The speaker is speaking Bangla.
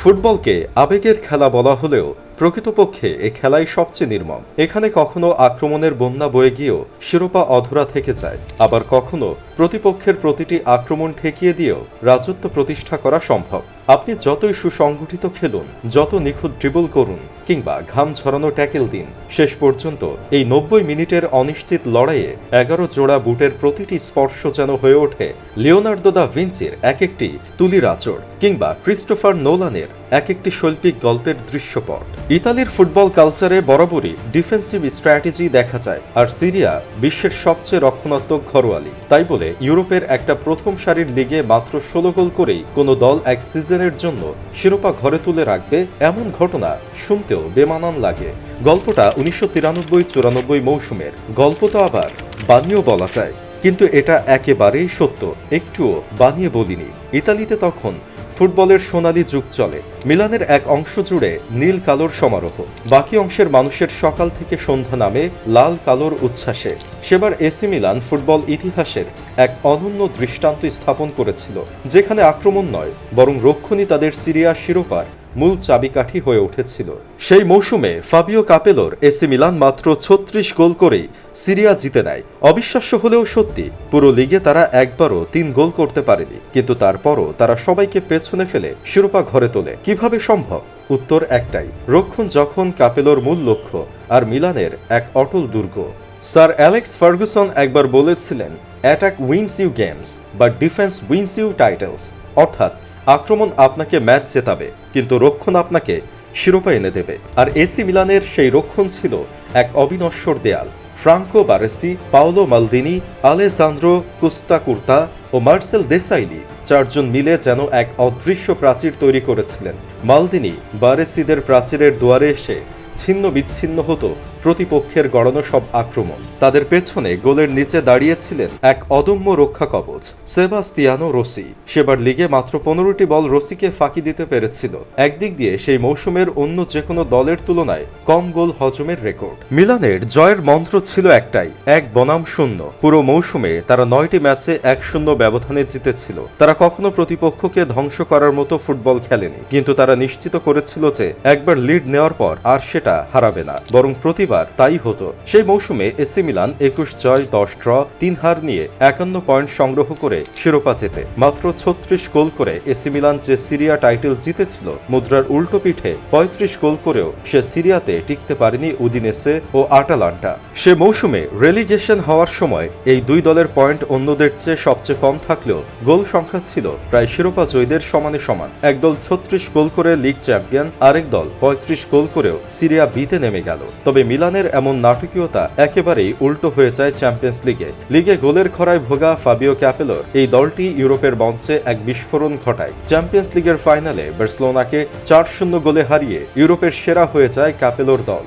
ফুটবলকে আবেগের খেলা বলা হলেও প্রকৃতপক্ষে এ খেলাই সবচেয়ে নির্মম। এখানে কখনো আক্রমণের বন্যা বয়ে গিয়েও শিরোপা অধরা থেকে যায়। আবার কখনো প্রতিপক্ষের প্রতিটি আক্রমণ ঠেকিয়ে দিয়েও রাজত্ব প্রতিষ্ঠা করা সম্ভব। আপনি যতই সুসংগঠিত খেলুন, যত নিখুঁত ড্রিবল করুন, কিংবা ঘাম ঝরানো ট্যাকেল দিন, শেষ পর্যন্ত এই নব্বই মিনিটের অনিশ্চিত লড়াইয়ে এগারো জোড়া বুটের প্রতিটি স্পর্শ যেন হয়ে ওঠে লিওনার্দো দা ভিঞ্চির এক একটি তুলির আচর কিংবা ক্রিস্টোফার নোলানের এক একটি শৈল্পিক গল্পের দৃশ্যপট। ইতালির ফুটবল কালচারে বরাবরই ডিফেন্সিভ স্ট্র্যাটেজি দেখা যায়, আর সিরিয়া বিশ্বের সবচেয়ে রক্ষণাত্মক ঘরোয়া লীগ। তাই বলে ইউরোপের একটা প্রথম সারির লিগে মাত্র ষোলো গোল করেই কোনো দল এক সিজনের জন্য শিরোপা ঘরে তুলে রাখবে এমন ঘটনা শুনতেও বেমানান লাগে। গল্পটা উনিশশো তিরানব্বই চুরানব্বই মৌসুমের গল্প তো আবার বানিয়েও বলা যায়। কিন্তু এটা একেবারেই সত্য, একটুও বানিয়ে বলিনি। ইতালিতে তখন ফুটবলের সোনালি যুগ চলে। মিলানের এক অংশ জুড়ে নীল কালোর সমারোহ। বাকি অংশের মানুষের সকাল থেকে সন্ধ্যা নামে লাল কালোর উচ্ছ্বাসে। সেবার এসি মিলান ফুটবল ইতিহাসের এক অনন্য দৃষ্টান্ত স্থাপন করেছিল, যেখানে আক্রমণ নয়, বরং রক্ষণই তাদের সিরিয়া শিরোপার মূল চাবিকাঠি হয়ে উঠেছিল। সেই মৌসুমে ফাবিও কাপেলোর এসি মিলান মাত্র ছত্রিশ গোল করেই সিরিয়া জিতে নেয়। অবিশ্বাস্য হলেও সত্যি, পুরো লিগে তারা একবারও তিন গোল করতে পারেনি। কিন্তু তারপরও তারা সবাইকে পেছনে ফেলে শিরোপা ঘরে তোলে। কীভাবে সম্ভব? উত্তর একটাই, রক্ষণ যখন কাপেলোর মূল লক্ষ্য আর মিলানের এক অটল দুর্গ। স্যার অ্যালেক্স ফার্গুসন একবার বলেছিলেন, অ্যাটাক উইন্স ইউ গেমস বা ডিফেন্স উইন্স ইউ টাইটেলস। অর্থাৎ আক্রমণ আপনাকে ম্যাচ জেতাবে, কিন্তু রক্ষণ আপনাকে শিরোপা এনে দেবে। আর এসি মিলানের সেই রক্ষণ ছিল এক অবিনশ্বর দেয়াল। Franco Baresi, Paolo Maldini, Alessandro Costacurta ও মার্সেল দেসাইলি চারজন মিলে যেন এক অদৃশ্য প্রাচীর তৈরি করেছিলেন। মালদিনি বারেসিদের প্রাচীরের দুয়ারে এসে ছিন্ন বিচ্ছিন্ন হতো প্রতিপক্ষের গড়ানো সব আক্রমণ। তাদের পেছনে গোলের নিচে দাঁড়িয়েছিলেন এক অদম্য রক্ষা কবচ, সেবাস্তিয়ানো রসি। সেবার লিগে মাত্র পনেরোটি বল রসিকে ফাঁকি দিতে পেরেছিল। একদিক দিয়ে সেই মৌসুমের অন্য যে কোনো দলের তুলনায় কম গোল হজমের রেকর্ড। মিলানের জয়ের মন্ত্র ছিল একটাই, এক বনাম শূন্য। পুরো মৌসুমে তারা নয়টি ম্যাচে এক শূন্য ব্যবধানে জিতেছিল। তারা কখনো প্রতিপক্ষকে ধ্বংস করার মতো ফুটবল খেলেনি। কিন্তু তারা নিশ্চিত করেছিল যে একবার লিড নেওয়ার পর আর সেটা হারাবে না। বরং প্রতিবার তাই হতো। সেই মৌসুমে এসি মিলান একুশ জয়, দশ ড্র, তিন হার নিয়ে একান্ন পয়েন্ট সংগ্রহ করে শিরোপা জেতে। মাত্র ছত্রিশ গোল করে এসি মিলান যে সিরিয়া টাইটেল জিতেছিল, মুদ্রার উল্টো পিঠে পঁয়ত্রিশ গোল করেও সে সিরিয়াতে টিকতে পারেনি উদিনেসে ও আটালান্টা। সে মৌসুমে রেলিগেশন হওয়ার সময় এই দুই দলের পয়েন্ট অন্যদের চেয়ে সবচেয়ে কম থাকলেও গোল সংখ্যা ছিল প্রায় শিরোপা জয়ীদের সমানে সমান। একদল ছত্রিশ গোল করে লিগ চ্যাম্পিয়ন আরেক দল পঁয়ত্রিশ গোল করেও সিরিয়া বিতে নেমে গেল। তবে মিলানের এমন নাটকীয়তা একেবারেই উল্টো হয়ে যায় চ্যাম্পিয়ন্স লিগে। লিগে গোলের খরায় ভোগা ফাবিও ক্যাপেলোর। এই দলটি ইউরোপের মঞ্চে এক বিস্ফোরণ ঘটায়। চ্যাম্পিয়ন্স লিগের ফাইনালে বার্সেলোনাকে চার শূন্য গোলে হারিয়ে ইউরোপের সেরা হয়ে যায় ক্যাপেলোর দল।